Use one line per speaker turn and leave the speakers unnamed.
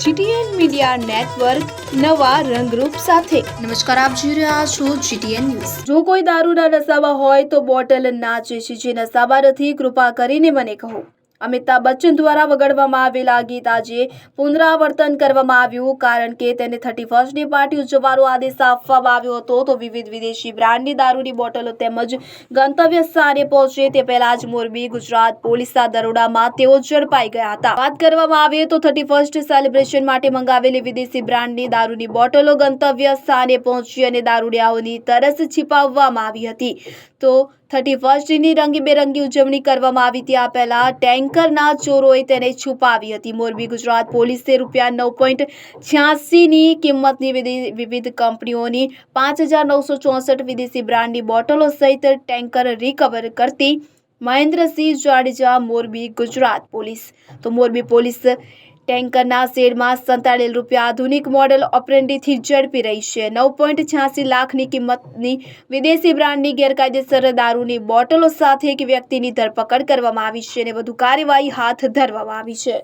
GTN media network નવા રંગરૂપ સાથે.
નમસ્કાર આપ જોઈ રહ્યા છો જીટીએન ન્યૂઝ.
જો કોઈ દારૂના નશામાં હોય તો બોટલ નાચે છે જે નશામાં નથી કૃપા કરીને મને કહો. અમિતાભ બચ્ચન દ્વારા વગાડવામાં આવેલા ગીત આજે પુનરાવર્તન કરવામાં આવ્યું, કારણ કે તેને થર્ટી ફર્સ્ટની પાર્ટી ઉજવવાનો આદેશ આપવામાં આવ્યો હતો. તો વિવિધ વિદેશી બ્રાન્ડની દારૂની બોટલો તેમજ ગંતવ્ય સ્થાને પહોંચે તે પહેલા જ મોરબી, ગુજરાત પોલીસના દરોડામાં તેઓ ઝડપાઈ ગયા હતા. વાત કરવામાં આવે તો થર્ટી ફર્સ્ટ સેલિબ્રેશન માટે મંગાવેલી વિદેશી બ્રાન્ડની દારૂની બોટલો ગંતવ્ય સ્થાને પહોંચી અને દારૂડિયાઓની તરસ છીપાવવામાં આવી હતી. તો થર્ટી ફર્સ્ટની રંગીબેરંગી ઉજવણી કરવામાં આવી ત્યાં પહેલા ટેન્કરના ચોરોએ તેને છુપાવી હતી. મોરબી ગુજરાત પોલીસે રૂપિયા નવ પોઈન્ટ છ્યાસીની કિંમતની વિવિધ કંપનીઓની પાંચ હજાર નવસો ચોસઠ વિદેશી બ્રાન્ડની બોટલો સહિત ટેન્કર રિકવર કરતી મહેન્દ્રસિંહ જાડેજા મોરબી ગુજરાત પોલીસ. તો મોરબી પોલીસ ટેન્કરના શેડમાં સંતાડેલ રૂપિયા આધુનિક મોડેલ ઓપરેન્ડીથી ઝડપી રહી છે. નવ પોઈન્ટ છ્યાસી લાખની કિંમતની વિદેશી બ્રાન્ડની ગેરકાયદેસર દારૂની બોટલો સાથે એક વ્યક્તિની ધરપકડ કરવામાં આવી છે અને વધુ કાર્યવાહી હાથ ધરવામાં આવી છે.